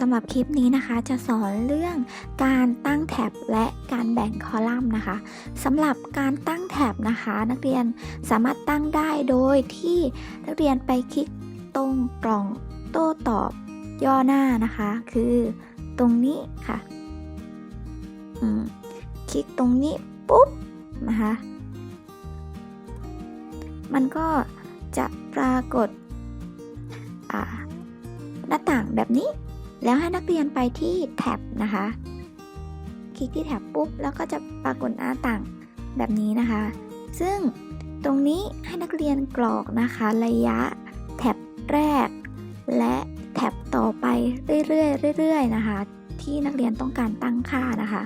สำหรับคลิปนี้นะคะ จะสอนเรื่องการตั้งแท็บและการแบ่งคอลัมน์นะคะสำหรับการตั้งแท็บนะคะ นักเรียนสามารถตั้งได้โดยที่นักเรียนไปคลิกตรงกล่องโต้ตอบย่อหน้านะคะ คือตรงนี้ค่ะคลิกตรงนี้ปุ๊บนะคะมันก็จะปรากฏหน้าต่างแบบนี้ แล้วให้นักเรียนไปที่แท็บนะคะ คลิกที่แท็บปุ๊บ แล้วก็จะปรากฏหน้าต่างแบบนี้นะคะ ซึ่งตรงนี้ให้นักเรียนกรอกนะคะ ระยะแท็บแรก และแท็บต่อไปเรื่อยๆเรื่อยๆนะคะ ที่นักเรียนต้องการตั้งค่านะคะ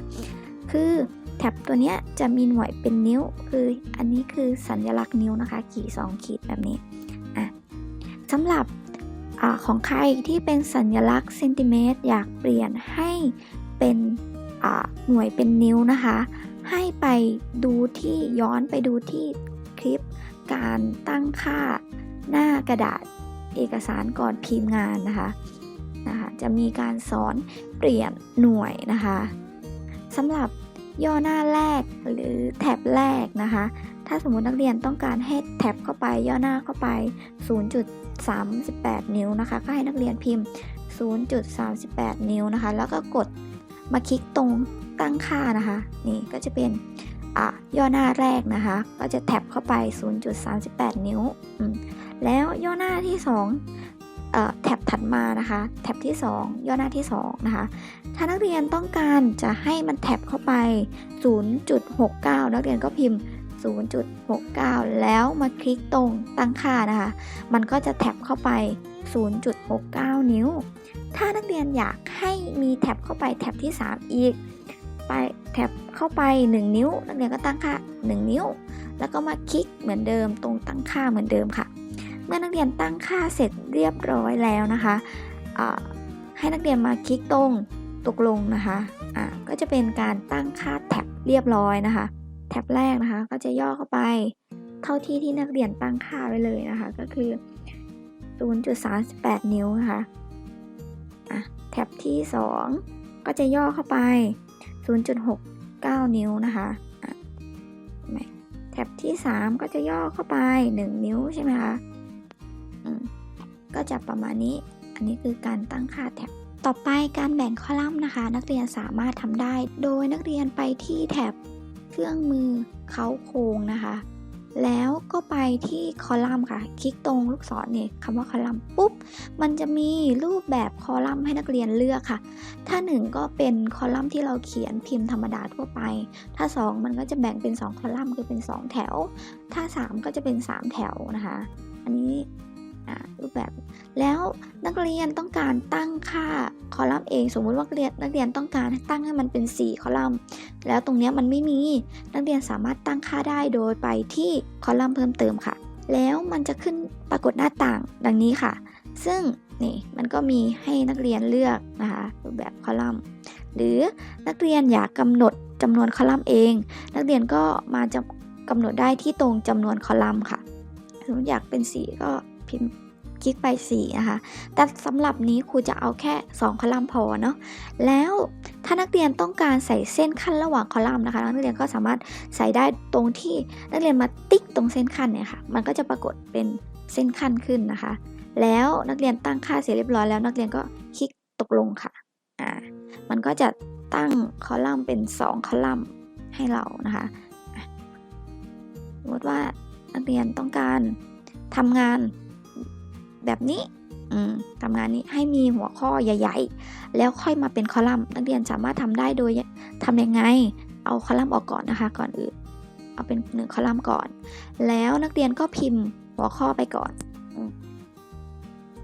คือแท็บตัวนี้จะมีหน่วยเป็นนิ้ว คืออันนี้คือสัญลักษณ์นิ้วนะคะ ขีด2ขีดแบบนี้อะสำหรับ อของใครที่เป็นสัญลักษณ์เซนติเมตรอยากเปลี่ยนให้เป็นหน่วยเป็นนิ้วนะคะ ให้ไปดูที่ย้อนไปดูที่คลิปการตั้งค่าหน้ากระดาษเอกสารก่อนพิมพ์งานนะคะนะคะ จะมีการสอนเปลี่ยนหน่วยนะคะสำหรับย่อหน้าแรกหรือแท็บแรกนะคะ ถ้าสมมตินักเรียนต้องการให้แท็บเข้าไปย่อหน้าเข้าไป 0.38 นิ้วนะคะ ก็ให้นักเรียนพิมพ์ 0.38 นิ้วนะคะ แล้วก็กดมาคลิกตรงตั้งค่านะคะ นี่ก็จะเป็นย่อหน้าแรกนะคะ ก็จะแท็บเข้าไป 0.38 นิ้ว แล้วย่อหน้าที่ 2 แท็บถัดมานะคะ แท็บที่ 2 ย่อหน้าที่ 2 นะคะ ถ้านักเรียนต้องการจะให้มันแท็บเข้าไป 0.69 นักเรียนก็พิมพ์ 0.69 แล้วมาคลิกตรงตั้งค่านะคะ มันก็จะแท็บเข้าไป 0.69 นิ้ว ถ้านักเรียนอยากให้มีแท็บเข้าไปแท็บที่ 3 อีก ไปแท็บเข้าไป 1 นิ้ว นักเรียนก็ตั้งค่า 1 นิ้ว แล้วก็มาคลิกเหมือนเดิมตรงตั้งค่าเหมือนเดิมค่ะ เมื่อนักเรียนตั้งค่าเสร็จเรียบร้อยแล้วนะคะให้นักเรียนมาคลิกตรงตกลงนะคะ อะ ก็จะเป็นการตั้งค่าแท็บเรียบร้อยนะคะ แท็บแรกนะคะ ก็จะย่อเข้าไปเท่าที่ที่นักเรียนตั้งค่าไว้เลยนะคะ ก็คือ 0.38 นิ้วนะคะอะแท็บที่ 2 ก็จะย่อเข้าไป 0.69 นิ้วนะคะอะแท็บที่ 3 ก็จะย่อเข้าไป 1 นิ้วใช่ไหมคะอืมก็จะประมาณนี้ อันนี้คือการตั้งค่าแท็บ ต่อไปการแบ่งคอลัมน์นะคะ นักเรียนสามารถทำได้ โดยนักเรียนไปที่แถบ เครื่องมือเขาโครงนะคะ แล้วก็ไปที่คอลัมน์ค่ะ คลิกตรงลูกศรเนี่ยคำว่าคอลัมน์ปุ๊บ มันจะมีรูปแบบคอลัมน์ให้นักเรียนเลือกค่ะ ถ้า 1 ก็เป็นคอลัมน์ที่เราเขียนพิมพ์ธรรมดาทั่วไป ถ้า 2 มันก็จะแบ่งเป็น 2 คอลัมน์คือเป็น 2 แถว ถ้า 3 ก็จะเป็น 3 แถวนะคะ อันนี้ รูปแบบแล้วนักเรียนต้องการตั้งค่าคอลัมน์เอง สมมุติว่านักเรียนนักเรียนต้องการตั้งให้มันเป็น 4 คอลัมน์ แล้วตรงนี้มันไม่มีนักเรียนสามารถตั้งค่าได้โดยไปที่คอลัมน์เพิ่มเติมค่ะ แล้วมันจะขึ้นปรากฏหน้าต่างดังนี้ค่ะ ซึ่งนี่มันก็มีให้นักเรียนเลือกนะคะรูปแบบคอลัมน์ หรือนักเรียนอยากกำหนดจำนวนคอลัมน์เอง นักเรียนก็มาจะกำหนดได้ที่ตรงจำนวนคอลัมน์ค่ะสมมติอยากเป็นสีก็ พิมพ์คลิกไป4นะคะ แต่สำหรับนี้ครูจะเอาแค่ 2 คอลัมน์พอเนาะ แล้วถ้านักเรียนต้องการใส่เส้นขั้นระหว่างคอลัมน์นะคะ นักเรียนก็สามารถใส่ได้ตรงที่นักเรียนมาติ๊กตรงเส้นขั้นเนี่ยค่ะ มันก็จะปรากฏเป็นเส้นขั้นขึ้นนะคะ แล้วนักเรียนตั้งค่าเสร็จเรียบร้อยแล้วนักเรียนก็คลิกตกลงค่ะ อ่า มันก็จะตั้งคอลัมน์เป็น 2 คอลัมน์ให้เรานะคะสมมติว่านักเรียนต้องการทำงาน แบบนี้ทำงานนี้ให้มีหัวข้อใหญ่ ๆ แล้วค่อยมาเป็นคอลัมน์ นักเรียนสามารถทำได้โดยทำยังไง เอาคอลัมน์ออกก่อนนะคะ ก่อนอื่น เอาเป็นหนึ่งคอลัมน์ก่อน แล้วนักเรียนก็พิมพ์หัวข้อไปก่อน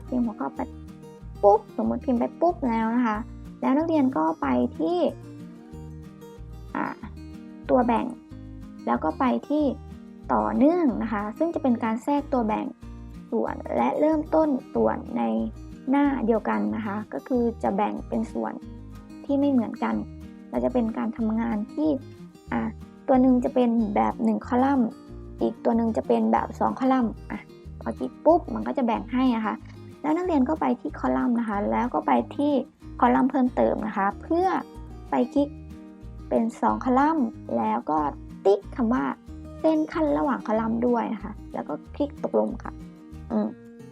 พิมพ์หัวข้อไปปุ๊บสมมติพิมพ์ไปปุ๊บแล้วนะคะ แล้วนักเรียนก็ไปที่ตัวแบ่ง แล้วก็ไปที่ต่อเนื่องนะคะ ซึ่งจะเป็นการแทรกตัวแบ่ง ส่วนและเริ่มต้นส่วนในหน้าเดียวกันนะคะ ก็คือจะแบ่งเป็นส่วนที่ไม่เหมือนกัน เราจะเป็นการทำงานที่ตัวหนึ่งจะเป็นแบบ 1 คอลัมน์ อีกตัวหนึ่งจะเป็นแบบ 2 คอลัมน์อะพอคลิกปุ๊บมันก็จะแบ่งให้นะคะ แล้วนักเรียนก็ไปที่คอลัมน์นะคะ แล้วก็ไปที่คอลัมน์เพิ่มเติมนะคะ เพื่อไปคลิกเป็น 2 คอลัมน์ แล้วก็ติ๊กคำว่าเส้นขั้นระหว่างคอลัมน์ด้วยนะคะ แล้วก็คลิกตกลงค่ะ อืม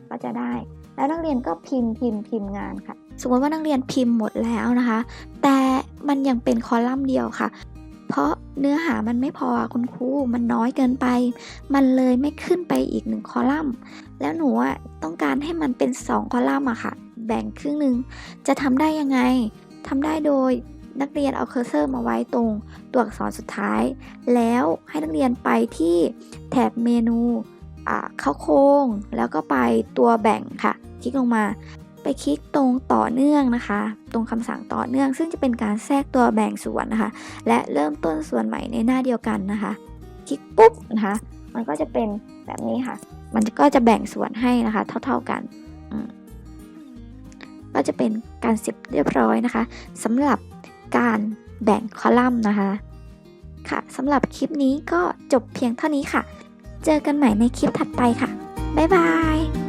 ก็จะได้ แล้วนักเรียนก็พิมพ์พิมพ์พิมพ์งานค่ะ สมมติว่านักเรียนพิมพ์หมดแล้วนะคะ แต่มันยังเป็นคอลัมน์เดียวค่ะ เพราะเนื้อหามันไม่พอคุณครูมันน้อยเกินไป มันเลยไม่ขึ้นไปอีกหนึ่งคอลัมน์ แล้วหนูต้องการให้มันเป็น 2 คอลัมน์อะค่ะ แบ่งครึ่งหนึ่งจะทำได้ยังไงทำได้โดยนักเรียนเอาเคอร์เซอร์มาไว้ตรงตัวอักษรสุดท้าย แล้วให้นักเรียนไปที่แถบเมนู เข้าโครงแล้วก็ไปตัวแบ่งค่ะ คลิกลงมา ไปคลิกตรงต่อเนื่องนะคะ ตรงคำสั่งต่อเนื่อง ซึ่งจะเป็นการแทรกตัวแบ่งส่วนนะคะ และเริ่มต้นส่วนใหม่ในหน้าเดียวกันนะคะ คลิกปุ๊บนะคะ มันก็จะเป็นแบบนี้ค่ะ มันก็จะแบ่งส่วนให้นะคะ เท่า ๆกันก็จะเป็นการเสร็จเรียบร้อยนะคะสำหรับการแบ่งคอลัมน์นะคะ ค่ะสำหรับคลิปนี้ก็จบเพียงเท่านี้ค่ะ เจอกันใหม่ในคลิปถัดไปค่ะ บ๊ายบาย